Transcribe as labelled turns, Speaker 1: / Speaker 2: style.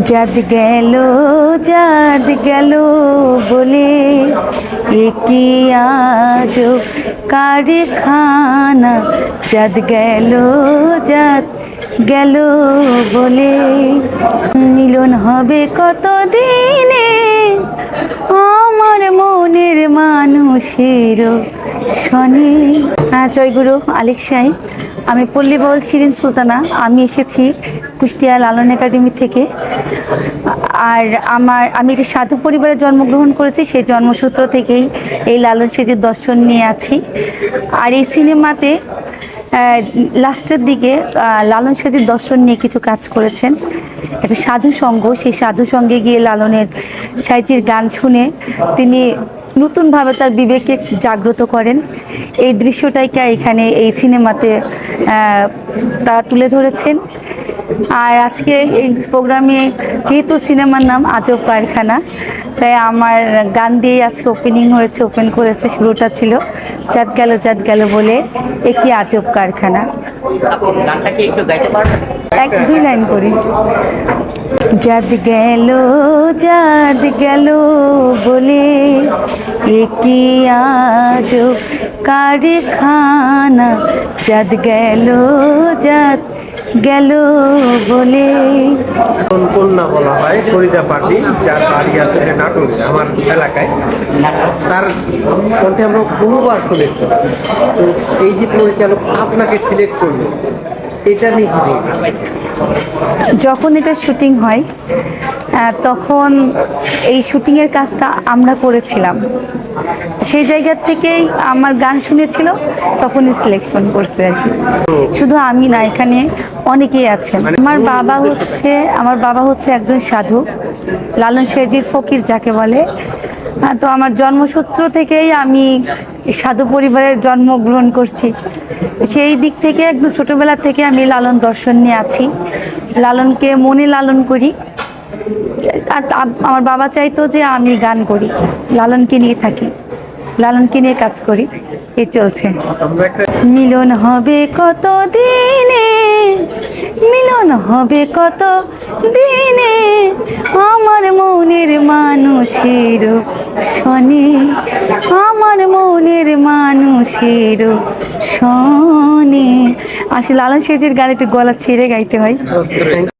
Speaker 1: যাদ গেল যাদ গেল বলে একি আজ কারখানা? যাদ গেল যাদ গেল বলে, মিলন হবে কত দিনে আমার মনের মানুষের শনি। হ্যাঁ জয়গুরু, আলিক সাই। আমি পল্লীবল শিরিন সুলতানা। আমি এসেছি কুষ্টিয়া লালন একাডেমি থেকে। আর আমার, আমি একটি সাধু পরিবারে জন্মগ্রহণ করেছি, সেই জন্মসূত্র থেকেই এই লালন সেজের দর্শন নিয়ে আছি। আর এই সিনেমাতে লাস্টের দিকে লালন সাথীর দর্শন নিয়ে কিছু কাজ করেছেন। একটা সাধু সঙ্গ, সেই সাধু সঙ্গে গিয়ে লালনের সাহিত্যের গান শুনে তিনি নতুনভাবে তার বিবেকে জাগ্রত করেন। এই দৃশ্যটাকে এখানে এই সিনেমাতে তারা তুলে ধরেছেন। আর আজকে এই প্রোগ্রামে যেহেতু সিনেমার নাম আজব কারখানা তাই আমার গান দিয়ে আজকে ওপেনিং হয়েছে ওপেন করেছে শুরুটা ছিল চাঁদ গেল চাঁদ গেল বলে একই আজব কারখানা। এক দুই লাইন করি। যাদ গেল যাদ গেল বলে একই আজ কারখানা যাদ গেল যাদ গেল বলে
Speaker 2: কোন কন্যা বলা হয়, ফরিদা পার্টি, যার বাড়ি আছে নাটোরে, আমার এলাকায়। তার কণ্ঠে আমরা বহুবার শুনেছি। তো এই যে পরিচালক আপনাকে সিলেক্ট করল এটা নিয়ে?
Speaker 1: যখন এটা শুটিং হয় তখন এই শুটিংয়ের কাজটা আমরা করেছিলাম। সেই জায়গা থেকেই আমার গান শুনেছিল তখনই সিলেকশন করছে আর কি। শুধু আমি না এখানে অনেকেই আছেন। আমার বাবা হচ্ছে আমার বাবা হচ্ছে একজন সাধু। লালন শেজির ফকির যাকে বলে আহ, তো আমার জন্মসূত্র থেকেই আমি সাধু পরিবারের জন্মগ্রহণ করছি। সেই দিক থেকে একদম ছোটবেলা থেকে আমি লালন দর্শন নিয়ে আছি। লালনকে মনে লালন করি। আর আমার বাবা চাইতো যে আমি গান করি লালনকে নিয়ে থাকি লালনকে নিয়ে কাজ করি এ চলছে। মিলন হবে কত দিনে মিলন হবে কত দিনে? আমার মনের মানুষের শনি, আমার মনের মানুষের শনি। আসলে লালন সেজের গান একটু গলা ছেড়ে গাইতে হয়।